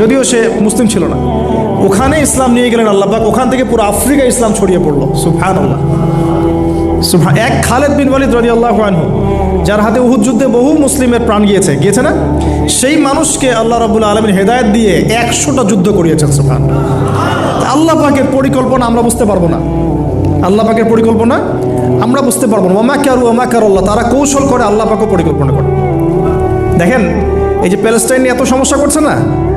যদিও সে মুসলিম ছিল না। ওখানে ইসলাম নিয়ে গেলেন আল্লাহবাক ওখান থেকে পুরো আফ্রিকা ইসলাম ছড়িয়ে পড়ল। সুফান এক খালেদ বিন ওয়ালিদ রদি আল্লাহ যার হাতে উহুদ যুদ্ধে বহু মুসলিমের প্রাণ গিয়েছে। গিয়েছে না? সেই মানুষকে আল্লাহ রাবুল আলমীর হেদায়ত দিয়ে একশোটা যুদ্ধ করিয়েছেন সুফান আল্লাহ পাকের পরিকল্পনা আমরা বুঝতে পারব না। আল্লাহ পাকের পরিকল্পনা আমরা বুঝতে পারব না। ওমা কারু, ওমা কার আল্লাহ তারা কৌশল করে আল্লাহ পাকও পরিকল্পনা করে। দেখেন, এই যে প্যালেস্টাইন নিয়ে এত সমস্যা করছে না?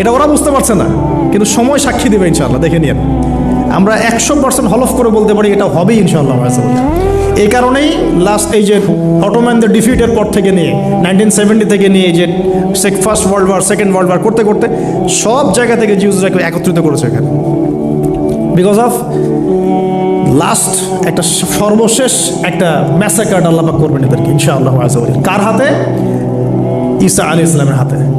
এটা ওরা বুঝতে পারছে না। কিন্তু সময় সাক্ষী দেবে ইনশাল্লাহ দেখে নিন আমরা একশো পার্সেন্ট হলফ করে বলতে পারি এটা হবেই ইনশাআল্লাহ এই কারণেই লাস্ট এই যে অটোম্যানদের ডিফিটের পর থেকে নিয়ে নাইনটিন সেভেন্টি থেকে নিয়ে যে first world war second world war করতে করতে সব জায়গা থেকে জিউজরাকে একত্রিত করেছে এখানে। বিকজ অফ লাস্ট একটা সর্বশেষ একটা ম্যাসাকার্ড আল্লাহ পাক করবেন এদেরকে, ইনশাআল্লাহ কার হাতে? ঈসা আলী ইসলামের হাতে।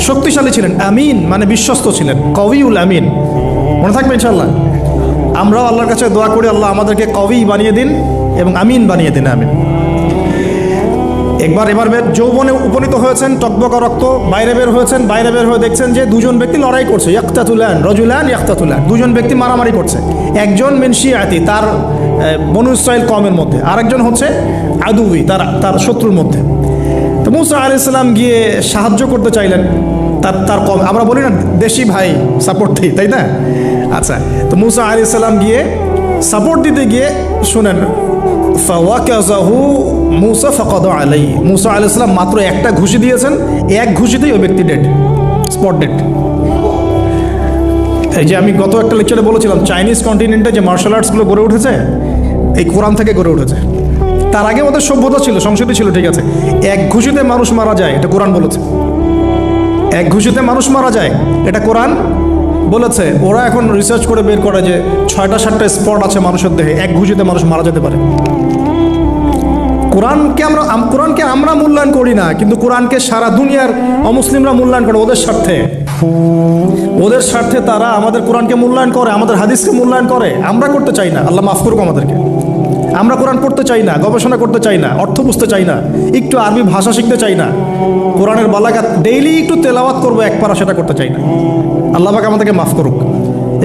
শক্তিশালী ছিলেন আমিন মানে বিশ্বস্ত ছিলেন কবিউল আমিন। মনে থাকবে ইনশাল্লাহ আমরাও আল্লাহর কাছে দোয়া করি আল্লাহ আমাদেরকে কবি বানিয়ে দিন এবং আমিন বানিয়ে দিন আমিন। একবার এবার বের যৌবনে উপনীত হয়েছেন টকবকা রক্ত বাইরে বের হয়েছেন বাইরে বের হয়ে দেখছেন যে দুজন ব্যক্তি লড়াই করছে ইয়াক্তাতুলান রজুলান ইয়াক্তাতুলান। দুজন ব্যক্তি মারামারি করছে। একজন মেনশিয়াতি তার আহ, বনু কমের মধ্যে। আরেকজন হচ্ছে আদুবি তার তার শত্রুর মধ্যে। তো মুসা আলি ইসলাম গিয়ে সাহায্য করতে চাইলেন। তার তার কম, আমরা বলি না দেশি ভাই সাপোর্ট দিই, তাই না? আচ্ছা তো মুসা আলি ইসলাম গিয়ে সাপোর্ট দিতে গিয়ে শুনেন মুসা ফকাদ আলাই মুসা আলি মাত্র একটা ঘুষি দিয়েছেন, এক ঘুষিতেই ওই ব্যক্তি ডেড স্পট ডেড এই যে আমি গত একটা লেকচারে বলেছিলাম চাইনিজ কন্টিনেন্টে যে মার্শাল আর্টসগুলো গড়ে উঠেছে, এই কোরআন থেকে গড়ে উঠেছে। তার আগে ওদের সভ্যতা ছিল, সংস্কৃতি ছিল, ঠিক আছে। এক ঘুষিতে মানুষ মারা যায়, এটা কোরআন বলেছে। এক ঘুষিতে মানুষ মারা যায়, এটা কোরআন বলেছে। ওরা এখন রিসার্চ করে বের করে যে ছয়টা, সাতটা স্পট আছে মানুষের দেহে, এক ঘুষিতে মানুষ মারা যেতে পারে। কোরআনকে আমরা কোরআনকে আমরা মূল্যায়ন করি না, কিন্তু কোরআনকে সারা দুনিয়ার অমুসলিমরা মূল্যায়ন করে ওদের স্বার্থে। ওদের স্বার্থে তারা আমাদের কোরআনকে মূল্যায়ন করে, আমাদের হাদিসকে মূল্যায়ন করে। আমরা করতে চাই না, আল্লাহ মাফ করুক আমাদেরকে। আমরা কোরআন পড়তে চাই না, গবেষণা করতে চাই না, অর্থ বুঝতে চাই না, একটু আরবি ভাষা শিখতে চাই না, কোরআনের বালাগাত ডেইলি একটু তেলাওয়াত করব, এক পারা সেটা করতে চাই না। আল্লাহ পাক আমাদেরকে মাফ করুক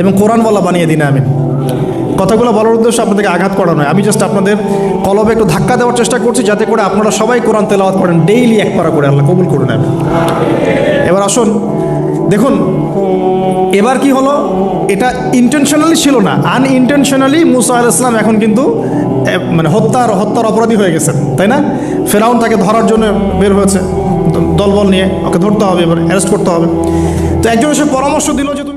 এবং কোরআন বলা বানিয়ে দিন আমি কথাগুলো বলার উদ্দেশ্য আপনাদেরকে আঘাত করা নয় আমি জাস্ট আপনাদের কলবে একটু ধাক্কা দেওয়ার চেষ্টা করছি, যাতে করে আপনারা সবাই কোরআন তেলাওয়াত করেন ডেইলি এক পারা করে, আল্লাহ কবুল করে নেবেন এবার আসুন, দেখুন, এবার কি হলো? এটা ইন্টেনশনালি ছিল না। আনইনটেনশনালি মুসা আল ইসলাম এখন কিন্তু মানে হত্যার হত্যার অপরাধী হয়ে গেছেন তাই না? ফেরাউন তাকে ধরার জন্য বের হয়েছে, দলবল নিয়ে, ওকে ধরতে হবে, এবার অ্যারেস্ট করতে হবে। তো একজন এসে পরামর্শ দিল যে তুমি